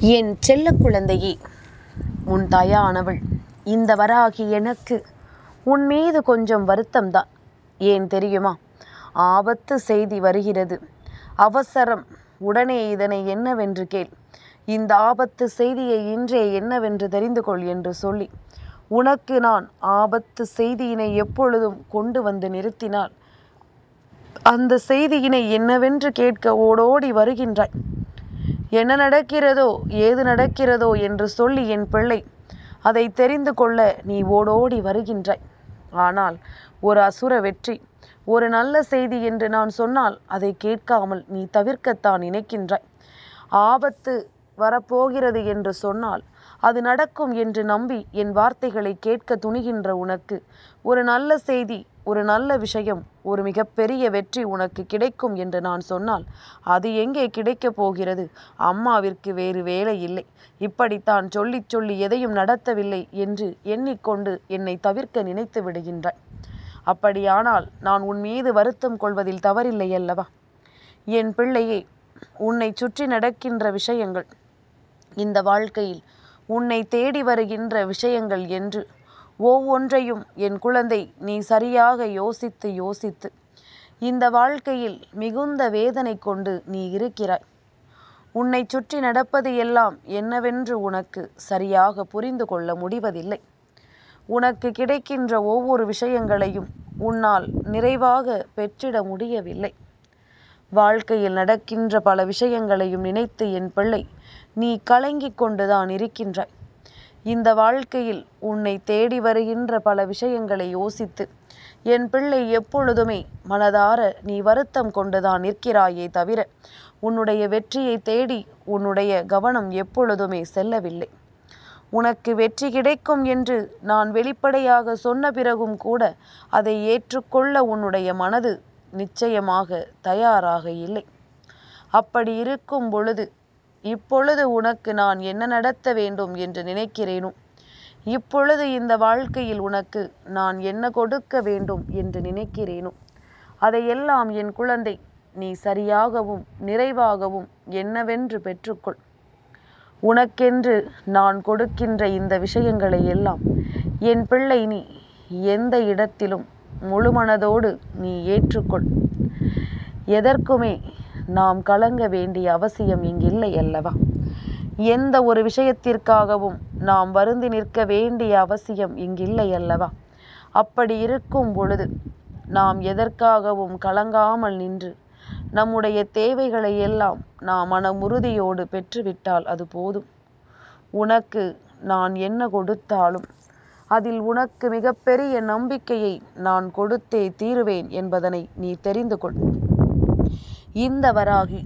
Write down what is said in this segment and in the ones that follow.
என் செல்ல குழந்தையே உன் தாயானவள் இந்த வராகி எனக்கு உன் மீது கொஞ்சம் வருத்தம்தான். ஏன் தெரியுமா? ஆபத்து செய்தி வருகிறது. அவசரம். உடனே இதனை என்னவென்று கேள். இந்த ஆபத்து செய்தியை இன்றே என்னவென்று தெரிந்து கொள் என்று சொல்லி உனக்கு நான் ஆபத்து செய்தியினை எப்பொழுதும் கொண்டு வந்து நிறுத்தினால் அந்த செய்தியினை என்னவென்று கேட்க ஓடோடி வருகின்றாய். என்ன நடக்கிறதோ ஏது நடக்கிறதோ என்று சொல்லி என் பிள்ளை அதை தெரிந்து கொள்ள நீ ஓடோடி வருகின்றாய். ஆனால் ஒரு அசுர வெற்றி ஒரு நல்ல செய்தி என்று நான் சொன்னால் அதை கேட்காமல் நீ தவிர்க்கத்தான் நினைக்கின்றாய். ஆபத்து வரப்போகிறது என்று சொன்னால் அது நடக்கும் என்று நம்பி என் வார்த்தைகளை கேட்க துணிகின்ற உனக்கு ஒரு நல்ல செய்தி ஒரு நல்ல விஷயம் ஒரு மிகப்பெரிய வெற்றி உனக்கு கிடைக்கும் என்று நான் சொன்னால் அது எங்கே கிடைக்கப் போகிறது? அம்மாவிற்கு வேறு வேலை இல்லை. இப்படித்தான் சொல்லி சொல்லி எதையும் நடத்தவில்லை என்று எண்ணிக்கொண்டு என்னை தவிர்க்க நினைத்து விடுகின்றாய். அப்படியானால் நான் உன் மீது வருத்தம் கொள்வதில் தவறில்லை அல்லவா? என் பிள்ளையே உன்னை சுற்றி நடக்கின்ற விஷயங்கள் இந்த வாழ்க்கையில் உன்னை தேடி வருகின்ற விஷயங்கள் என்று ஒவ்வொன்றையும் என் குழந்தை நீ சரியாக யோசித்து யோசித்து. இந்த வாழ்க்கையில் மிகுந்த வேதனை கொண்டு நீ இருக்கிறாய். உன்னை சுற்றி நடப்பது எல்லாம் என்னவென்று உனக்கு சரியாக புரிந்து கொள்ள முடிவதில்லை. உனக்கு கிடைக்கின்ற ஒவ்வொரு விஷயங்களையும் உன்னால் நிறைவாக பெற்றிட முடியவில்லை. வாழ்க்கையில் நடக்கின்ற பல விஷயங்களையும் நினைத்து என் பிள்ளை நீ கலங்கிக் கொண்டுதான் இருக்கின்றாய். இந்த வாழ்க்கையில் உன்னை தேடி வருகின்ற பல விஷயங்களை யோசித்து என் பிள்ளை எப்பொழுதுமே மனதார நீ வருத்தம் கொண்டுதான் நிற்கிறாயே தவிர உன்னுடைய வெற்றியை தேடி உன்னுடைய கவனம் எப்பொழுதுமே செல்லவில்லை. உனக்கு வெற்றி கிடைக்கும் என்று நான் வெளிப்படையாக சொன்ன பிறகும் கூட அதை ஏற்றுக்கொள்ள உன்னுடைய மனது நிச்சயமாக தயாராக இல்லை. அப்படி இருக்கும் பொழுது இப்பொழுது உனக்கு நான் என்ன நடத்த வேண்டும் என்று நினைக்கிறேனோ? இப்பொழுது இந்த வாழ்க்கையில் உனக்கு நான் என்ன கொடுக்க வேண்டும் என்று நினைக்கிறேனோ? அதையெல்லாம் என் குழந்தை நீ சரியாகவும் நிறைவாகவும் என்னவென்று பெற்றுக்கொள். உனக்கென்று நான் கொடுக்கின்ற இந்த விஷயங்களை எல்லாம் என் பிள்ளை நீ எந்த இடத்திலும் முழுமனதோடு நீ ஏற்றுக்கொள். எதற்குமே நாம் கலங்க வேண்டிய அவசியம் இங்கில்லை அல்லவா? எந்த ஒரு விஷயத்திற்காகவும் நாம் வருந்தி நிற்க வேண்டிய அவசியம் இங்கில்லை அல்லவா? அப்படி இருக்கும் பொழுது நாம் எதற்காகவும் கலங்காமல் நின்று நம்முடைய தேவைகளை எல்லாம் நாம் மனமுறுதியோடு பெற்றுவிட்டால் அது போதும். உனக்கு நான் என்ன கொடுத்தாலும் அதில் உனக்கு மிகப்பெரிய நம்பிக்கையை நான் கொடுத்தே தீருவேன் என்பதனை நீ தெரிந்து கொள். இந்த வராகி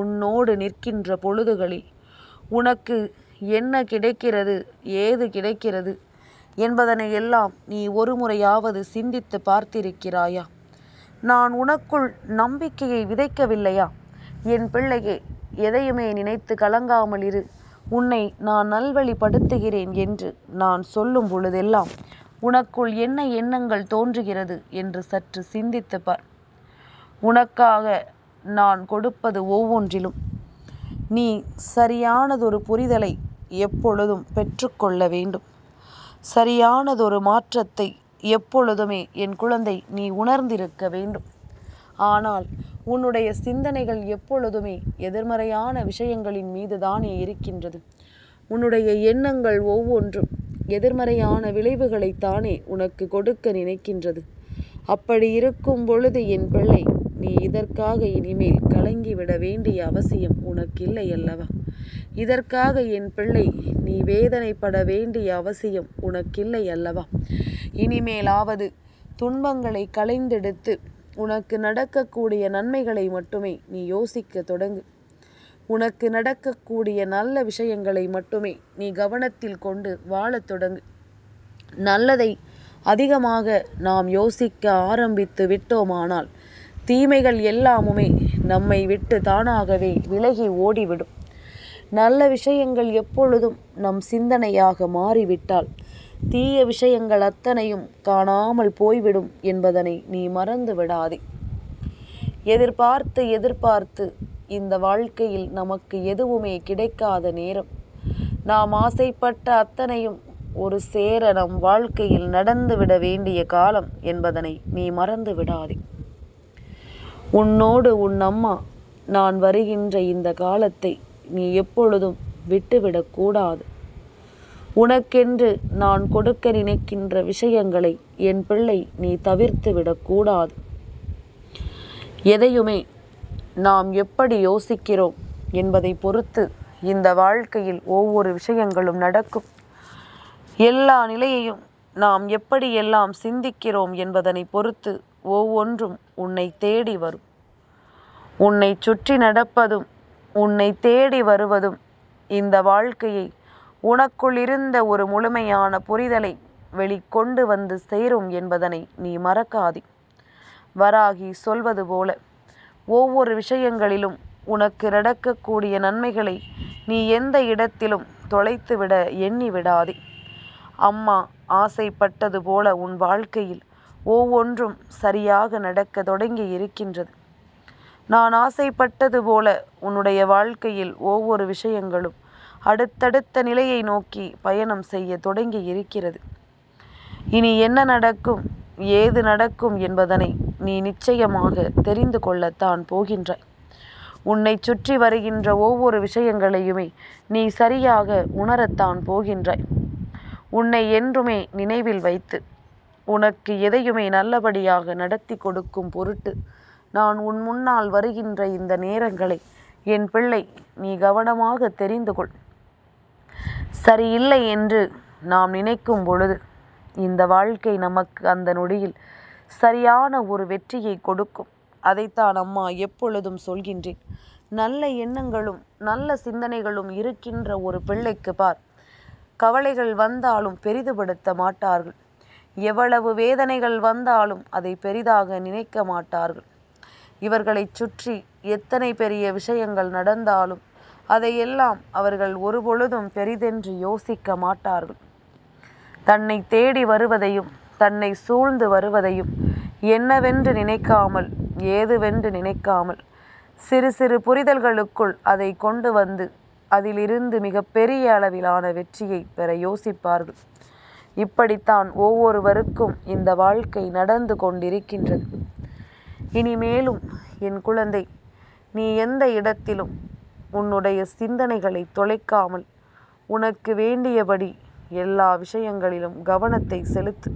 உன்னோடு நிற்கின்ற பொழுதுகளில் உனக்கு என்ன கிடைக்கிறது ஏது கிடைக்கிறது என்பதனை எல்லாம் நீ ஒரு முறையாவது சிந்தித்து பார்த்திருக்கிறாயா? நான் உனக்குள் நம்பிக்கையை விதைக்கவில்லையா? என் பிள்ளையே எதையுமே நினைத்து கலங்காமல் இரு. உன்னை நான் நல்வழிப்படுத்துகிறேன் என்று நான் சொல்லும் பொழுதெல்லாம் உனக்குள் என்ன எண்ணங்கள் தோன்றுகிறது என்று சற்று சிந்தித்து பார். உனக்காக நான் கொடுப்பது ஒவ்வொன்றிலும். நீ சரியானதொரு புரிதலை எப்பொழுதும் பெற்றுக்கொள்ள வேண்டும். சரியானதொரு மாற்றத்தை எப்பொழுதுமே என் குழந்தை நீ உணர்ந்திருக்க வேண்டும். ஆனால் உன்னுடைய சிந்தனைகள் எப்பொழுதுமே எதிர்மறையான விஷயங்களின் மீது தானே இருக்கின்றது. உன்னுடைய எண்ணங்கள் ஒவ்வொன்றும் எதிர்மறையான விளைவுகளைத்தானே உனக்கு கொடுக்க நினைக்கின்றது. அப்படி இருக்கும் பொழுது என் பிள்ளை நீ இதற்காக இனிமேல் கலங்கிவிட வேண்டிய அவசியம் உனக்கில்லை அல்லவா இதற்காக என் பிள்ளை நீ வேதனைப்பட வேண்டிய அவசியம் உனக்கில்லை அல்லவா இனிமேலாவது துன்பங்களை களைந்தெடுத்து உனக்கு நடக்கக்கூடிய நன்மைகளை மட்டுமே நீ யோசிக்க தொடங்கு. உனக்கு நடக்கக்கூடிய நல்ல விஷயங்களை மட்டுமே நீ கவனத்தில் கொண்டு வாழத் தொடங்கு. நல்லதை அதிகமாக நாம் யோசிக்க ஆரம்பித்து விட்டோமானால் தீமைகள் எல்லாமுமே நம்மை விட்டு தானாகவே விலகி ஓடிவிடும். நல்ல விஷயங்கள் எப்பொழுதும் நம் சிந்தனையாக மாறிவிட்டால் தீய விஷயங்கள் அத்தனையும் காணாமல் போய்விடும் என்பதனை நீ மறந்து விடாதே. எதிர்பார்த்து எதிர்பார்த்து இந்த வாழ்க்கையில் நமக்கு எதுவுமே கிடைக்காத நேரம். நாம் ஆசைப்பட்ட அத்தனையும் ஒரு சேர நம் வாழ்க்கையில் நடந்துவிட வேண்டிய காலம் என்பதனை நீ மறந்து விடாதே. உன்னோடு உன் அம்மா நான் வருகின்ற இந்த காலத்தை நீ எப்பொழுதும் விட்டுவிடக்கூடாது உனக்கென்று நான் கொடுக்க நினைக்கின்ற விஷயங்களை என் பிள்ளை நீ தவிர்த்து விடக்கூடாது எதையுமே நாம் எப்படி யோசிக்கிறோம் என்பதை பொறுத்து இந்த வாழ்க்கையில் ஒவ்வொரு விஷயங்களும் நடக்கும். எல்லா நிலையையும் நாம் எப்படியெல்லாம் சிந்திக்கிறோம் என்பதனை பொறுத்து ஒவ்வொன்றும் உன்னை தேடி வரும். உன்னை சுற்றி நடப்பதும் உன்னை தேடி வருவதும் இந்த வாழ்க்கையை உனக்குள் இருந்த ஒரு முழுமையான புரிதலை வெளிக்கொண்டு வந்து சேரும் என்பதனை நீ மறக்காதே. வராகி சொல்வது போல ஒவ்வொரு விஷயங்களிலும் உனக்கு நடக்கக்கூடிய நன்மைகளை நீ எந்த இடத்திலும் தொலைத்துவிட எண்ணி விடாதே அம்மா ஆசைப்பட்டது போல உன் வாழ்க்கையில் ஒவ்வொன்றும் சரியாக நடக்க தொடங்கி இருக்கின்றது. நான் ஆசைப்பட்டது போல உன்னுடைய வாழ்க்கையில் ஒவ்வொரு விஷயங்களும் அடுத்தடுத்த நிலையை நோக்கி பயணம் செய்ய தொடங்கி இருக்கிறது. இனி என்ன நடக்கும் ஏது நடக்கும் என்பதனை நீ நிச்சயமாக தெரிந்து கொள்ளத்தான் போகின்றாய். உன்னை சுற்றி வருகின்ற ஒவ்வொரு விஷயங்களையுமே நீ சரியாக உணரத்தான் போகின்றாய். உன்னை என்றுமே நினைவில் வைத்து உனக்கு எதையுமே நல்லபடியாக நடத்தி கொடுக்கும் பொருட்டு. நான் உன் முன்னால் வருகின்ற இந்த நேரங்களை என் பிள்ளை நீ கவனமாக தெரிந்து கொள். சரியில்லை என்று நாம் நினைக்கும் பொழுது இந்த வாழ்க்கை நமக்கு அந்த நொடியில் சரியான ஒரு வெற்றியை கொடுக்கும். அதைத்தான் அம்மா எப்பொழுதும் சொல்கின்றேன். நல்ல எண்ணங்களும் நல்ல சிந்தனைகளும் இருக்கின்ற ஒரு பிள்ளைக்கு பார். கவலைகள் வந்தாலும் பெரிதுபடுத்த மாட்டார்கள். எவ்வளவு வேதனைகள் வந்தாலும் அதை பெரிதாக நினைக்க மாட்டார்கள். இவர்களைச் சுற்றி எத்தனை பெரிய விஷயங்கள் நடந்தாலும் அதையெல்லாம் அவர்கள் ஒருபொழுதும் பெரிதென்று யோசிக்க மாட்டார்கள். தன்னை தேடி வருவதையும் தன்னை சூழ்ந்து வருவதையும் என்னவென்று நினைக்காமல் ஏதுவென்று நினைக்காமல் சிறு சிறு புரிதல்களுக்குள் அதை கொண்டு வந்து அதிலிருந்து மிக பெரிய அளவிலான வெற்றியை பெற யோசிப்பார்கள். இப்படித்தான் ஒவ்வொருவருக்கும் இந்த வாழ்க்கை நடந்து கொண்டிருக்கின்றது. இனிமேலும் என் குழந்தை நீ எந்த இடத்திலும் உன்னுடைய சிந்தனைகளை தொலைக்காமல் உனக்கு வேண்டியபடி எல்லா விஷயங்களிலும் கவனத்தை செலுத்து.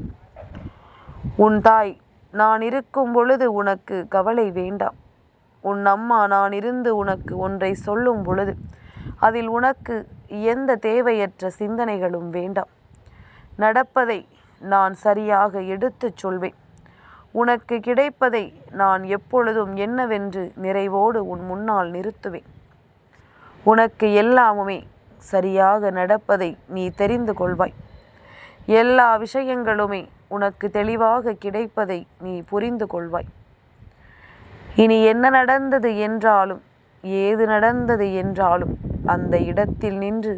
உன் தாய் நான் இருக்கும் பொழுது உனக்கு கவலை வேண்டாம். உன் அம்மா நான் இருந்து உனக்கு ஒன்றை சொல்லும் பொழுது அதில் உனக்கு எந்த தேவையற்ற சிந்தனைகளும் வேண்டாம். நடப்பதை நான் சரியாக எடுத்துச் சொல்வேன். உனக்கு கிடைப்பதை நான் எப்பொழுதும் என்னவென்று நிறைவோடு உன் முன்னால் நிறுத்துவேன். உனக்கு எல்லாமுமே சரியாக நடப்பதை நீ தெரிந்து கொள்வாய். எல்லா விஷயங்களுமே உனக்கு தெளிவாக கிடைப்பதை நீ புரிந்து கொள்வாய். இனி என்ன நடந்தது என்றாலும் ஏது நடந்தது என்றாலும் அந்த இடத்தில் நின்று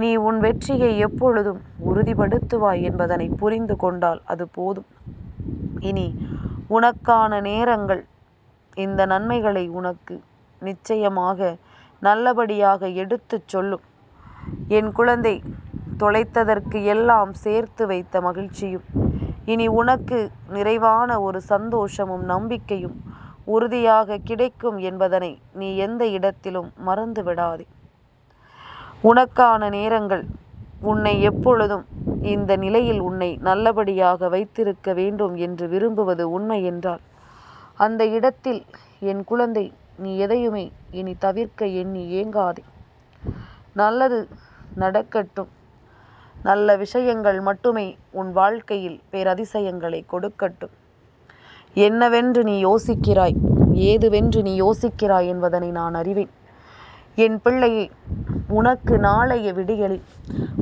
நீ உன் வெற்றியை எப்பொழுதும் உறுதிப்படுத்துவாய் என்பதனை புரிந்து கொண்டால் அது போதும். இனி உனக்கான நேரங்கள் இந்த நன்மைகளை உனக்கு நிச்சயமாக நல்லபடியாக எடுத்துச் சொல்லும். என் குழந்தை தொலைத்ததற்கு எல்லாம் சேர்த்து வைத்த மகிழ்ச்சியும் இனி உனக்கு நிறைவான ஒரு சந்தோஷமும் நம்பிக்கையும் உறுதியாக கிடைக்கும் என்பதனை நீ எந்த இடத்திலும் மறந்து விடாதே உனக்கான நேரங்கள் உன்னை எப்பொழுதும் இந்த நிலையில் உன்னை நல்லபடியாக வைத்திருக்க வேண்டும் என்று விரும்புவது உண்மை என்றால் அந்த இடத்தில் என் குழந்தை நீ எதையுமே இனி தவிர்க்க எண்ணி ஏங்காதே. நல்லது நடக்கட்டும். நல்ல விஷயங்கள் மட்டுமே உன் வாழ்க்கையில் பேரதிசயங்களை கொடுக்கட்டும். என்னவென்று நீ யோசிக்கிறாய்? ஏதுவென்று நீ யோசிக்கிறாய் என்பதனை நான் அறிவேன். என் பிள்ளையை உனக்கு நாளைய விடியலில்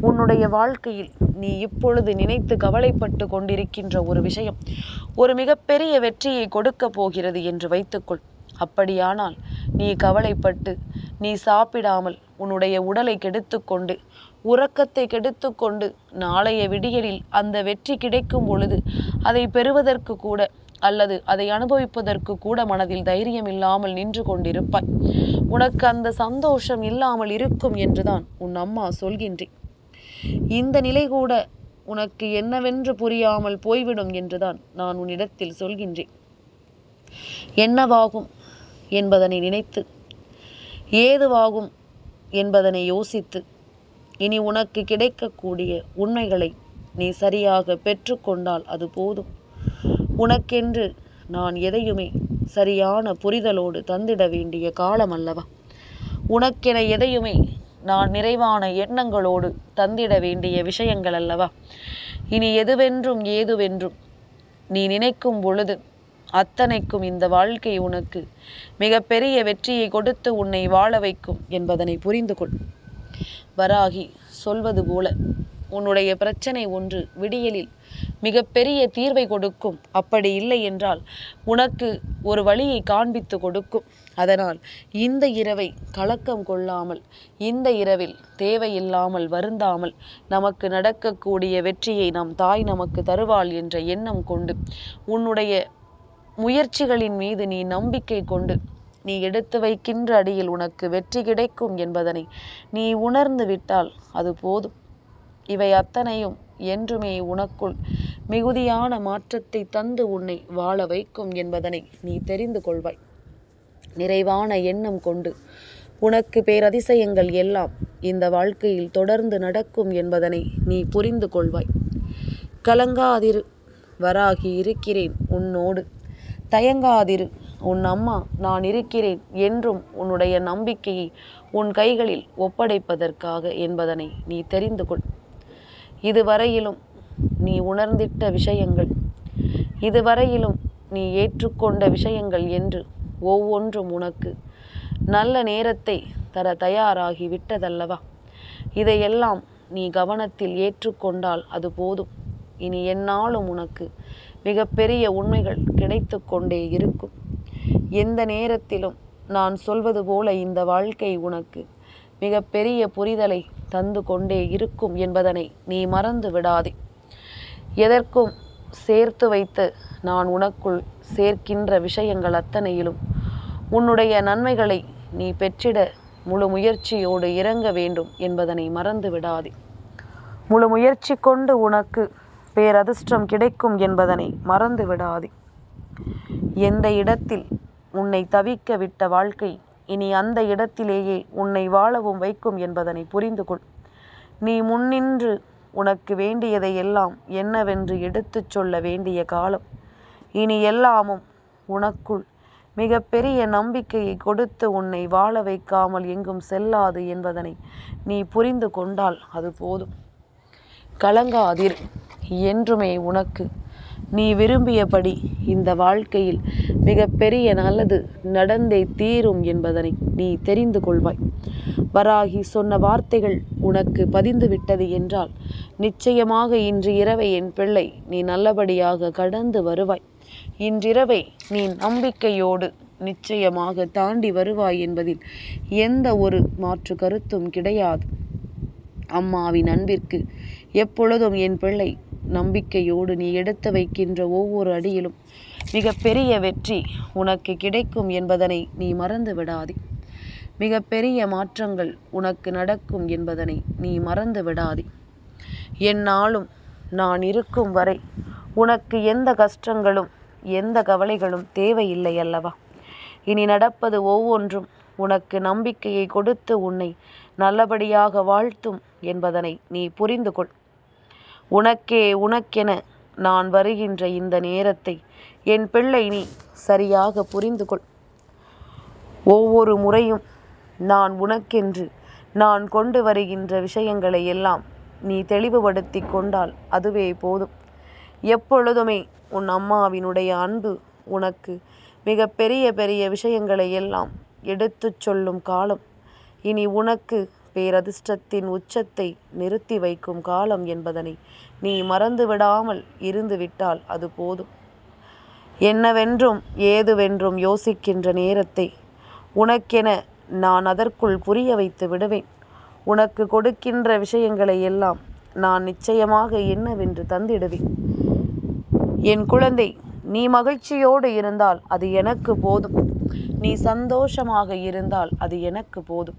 உன்னுடைய வாழ்க்கையில் நீ இப்பொழுது நினைத்து கவலைப்பட்டு கொண்டிருக்கின்ற ஒரு விஷயம். ஒரு மிகப்பெரிய வெற்றியை கொடுக்க போகிறது என்று வைத்துக்கொள். அப்படியானால் நீ கவலைப்பட்டு நீ சாப்பிடாமல் உன்னுடைய உடலை கெடுத்துக்கொண்டு உறக்கத்தை கெடுத்துக்கொண்டு நாளைய விடியலில் அந்த வெற்றி கிடைக்கும் பொழுது அதை பெறுவதற்கு கூட அல்லது அதை அனுபவிப்பதற்கு கூட மனதில் தைரியம் இல்லாமல் நின்று கொண்டிருப்பாய். உனக்கு அந்த சந்தோஷம் இல்லாமல் இருக்கும் என்றுதான் உன் அம்மா சொல்கின்றேன் இந்த நிலை கூட உனக்கு என்னவென்று புரியாமல் போய்விடும் என்றுதான் நான் உன்னிடத்தில் சொல்கின்றேன் என்னவாகும் என்பதனை நினைத்து ஏதுவாகும் என்பதனை யோசித்து இனி உனக்கு கிடைக்கக்கூடிய உண்மைகளை நீ சரியாக பெற்றுக்கொண்டால் அது போதும். உனக்கென்று நான் எதையுமே சரியான புரிதலோடு தந்திட வேண்டிய காலம் அல்லவா உனக்கென எதையுமே நான் நிறைவான எண்ணங்களோடு தந்திட வேண்டிய விஷயங்கள் அல்லவா இனி எதுவென்றும் ஏதுவென்றும் நீ நினைக்கும் பொழுது அத்தனைக்கும் இந்த வாழ்க்கை உனக்கு மிகப்பெரிய வெற்றியை கொடுத்து உன்னை வாழ வைக்கும் என்பதனை புரிந்து கொள் வராகி சொல்வது போல உன்னுடைய பிரச்சனை ஒன்று விடியலில் மிகப்பெரிய தீர்வை கொடுக்கும். அப்படி இல்லை என்றால் உனக்கு ஒரு வழியை காண்பித்து கொடுக்கும். அதனால் இந்த இரவை கலக்கம் கொள்ளாமல் இந்த இரவில் தேவையில்லாமல் வருந்தாமல் நமக்கு நடக்கக்கூடிய வெற்றியை நம் தாய் நமக்கு தருவாள் என்ற எண்ணம் கொண்டு உன்னுடைய முயற்சிகளின் மீது நீ நம்பிக்கை கொண்டு நீ எடுத்து வைக்கின்ற அடியில் உனக்கு வெற்றி கிடைக்கும் என்பதனை நீ உணர்ந்து விட்டால் அது போதும். இவை அத்தனையும் என்றுமே உனக்குள் மிகுதியான மாற்றத்தை தந்து உன்னை வாழ வைக்கும் என்பதனை நீ தெரிந்து கொள்வாய். நிறைவான எண்ணம் கொண்டு உனக்கு பேரதிசயங்கள் எல்லாம் இந்த வாழ்க்கையில் தொடர்ந்து நடக்கும் என்பதனை நீ புரிந்து கொள்வாய். கலங்காதிரு வராகி இருக்கிறேன் உன்னோடு. தயங்காதிரு உன் அம்மா நான் இருக்கிறேன் என்றும் உன்னுடைய நம்பிக்கையை உன் கைகளில் ஒப்படைப்பதற்காக என்பதனை நீ தெரிந்து கொள். இதுவரையிலும் நீ உணர்ந்திட்ட விஷயங்கள் இதுவரையிலும் நீ ஏற்றுக்கொண்ட விஷயங்கள் என்று ஒவ்வொன்றும் உனக்கு நல்ல நேரத்தை தர தயாராகி விட்டதல்லவா? இதையெல்லாம் நீ கவனத்தில் ஏற்றுக்கொண்டால் அது போதும். இனி என்னாலும் உனக்கு மிகப்பெரிய உண்மைகள் கிடைத்து கொண்டே இருக்கும். எந்த நேரத்திலும் நான் சொல்வது போல இந்த வாழ்க்கை உனக்கு மிகப்பெரிய புரிதலை தந்து கொண்டே இருக்கும் என்பதனை நீ மறந்து விடாதே. எதற்கும் சேர்த்து வைத்து நான் உனக்குள் சேர்க்கின்ற விஷயங்கள் அத்தனையிலும் உன்னுடைய நன்மைகளை நீ பெற்றிட முழு முயற்சியோடு இறங்க வேண்டும் என்பதனை மறந்து விடாதே. முழு முயற்சி கொண்டு உனக்கு பேரதிர்ஷ்டம் கிடைக்கும் என்பதனை மறந்து விடாதே. எந்த இடத்தில் உன்னை தவிக்க விட்ட வாழ்க்கை இனி அந்த இடத்திலேயே உன்னை வாழவும் வைக்கும் என்பதனை புரிந்து கொள் நீ முன்னின்று உனக்கு வேண்டியதை எல்லாம் என்னவென்று எடுத்துச் சொல்ல வேண்டிய காலம். இனி எல்லாமும் உனக்குள் மிகப்பெரிய நம்பிக்கையை கொடுத்து உன்னை வாழ வைக்காமல் எங்கும் செல்லாது என்பதனை நீ புரிந்து கொண்டால் அது போதும். கலங்காதிர். என்றுமே உனக்கு நீ விரும்பியபடி இந்த வாழ்க்கையில் மிகப்பெரிய நல்லது நடந்தே தீரும் என்பதனை நீ தெரிந்து கொள்வாய். வராகி சொன்ன வார்த்தைகள் உனக்கு பதிந்து விட்டது என்றால் நிச்சயமாக இன்று இரவை என் பிள்ளை நீ நல்லபடியாக கடந்து வருவாய். இன்றிரவை நீ நம்பிக்கையோடு நிச்சயமாக தாண்டி வருவாய் என்பதில் எந்த ஒரு மாற்று கருத்தும் கிடையாது. அம்மாவின் அன்பிற்கு எப்பொழுதும் என் பிள்ளை நம்பிக்கையோடு நீ எடுத்து வைக்கின்ற ஒவ்வொரு அடியிலும் மிக பெரிய வெற்றி உனக்கு கிடைக்கும் என்பதனை நீ மறந்து விடாதே மிக பெரிய மாற்றங்கள் உனக்கு நடக்கும் என்பதனை நீ மறந்து விடாதே என்னாலும் நான் இருக்கும் வரை உனக்கு எந்த கஷ்டங்களும் எந்த கவலைகளும் தேவையில்லை அல்லவா? இனி நடப்பது ஒவ்வொன்றும் உனக்கு நம்பிக்கையை கொடுத்து உன்னை நல்லபடியாக வாழ்த்தும் என்பதனை நீ புரிந்து கொள் உனக்கே உனக்கென நான் வருகின்ற இந்த நேரத்தை என் பிள்ளை நீ சரியாக புரிந்து கொள். ஒவ்வொரு முறையும் நான் உனக்கென்று நான் கொண்டு வருகின்ற விஷயங்களை எல்லாம் நீ தெளிவுபடுத்தி கொண்டால் அதுவே போதும். எப்பொழுதுமே உன் அம்மாவினுடைய அன்பு உனக்கு மிக பெரிய பெரிய விஷயங்களை எல்லாம் எடுத்துச் சொல்லும் காலம். இனி உனக்கு பேரதிர்ஷ்டத்தின் உச்சத்தை நிறுத்தி வைக்கும் காலம் என்பதனை நீ மறந்து விடாமல் இருந்து விட்டால் அது போதும். என்னவென்றும் ஏதுவென்றும் யோசிக்கின்ற நேரத்தை உனக்கென நான் அதற்குள் புரிய வைத்து விடுவேன். உனக்கு கொடுக்கின்ற விஷயங்களை எல்லாம் நான் நிச்சயமாக என்னவென்று தந்திடுவேன். என் குழந்தை நீ மகிழ்ச்சியோடு இருந்தால் அது எனக்கு போதும். நீ சந்தோஷமாக இருந்தால் அது எனக்கு போதும்.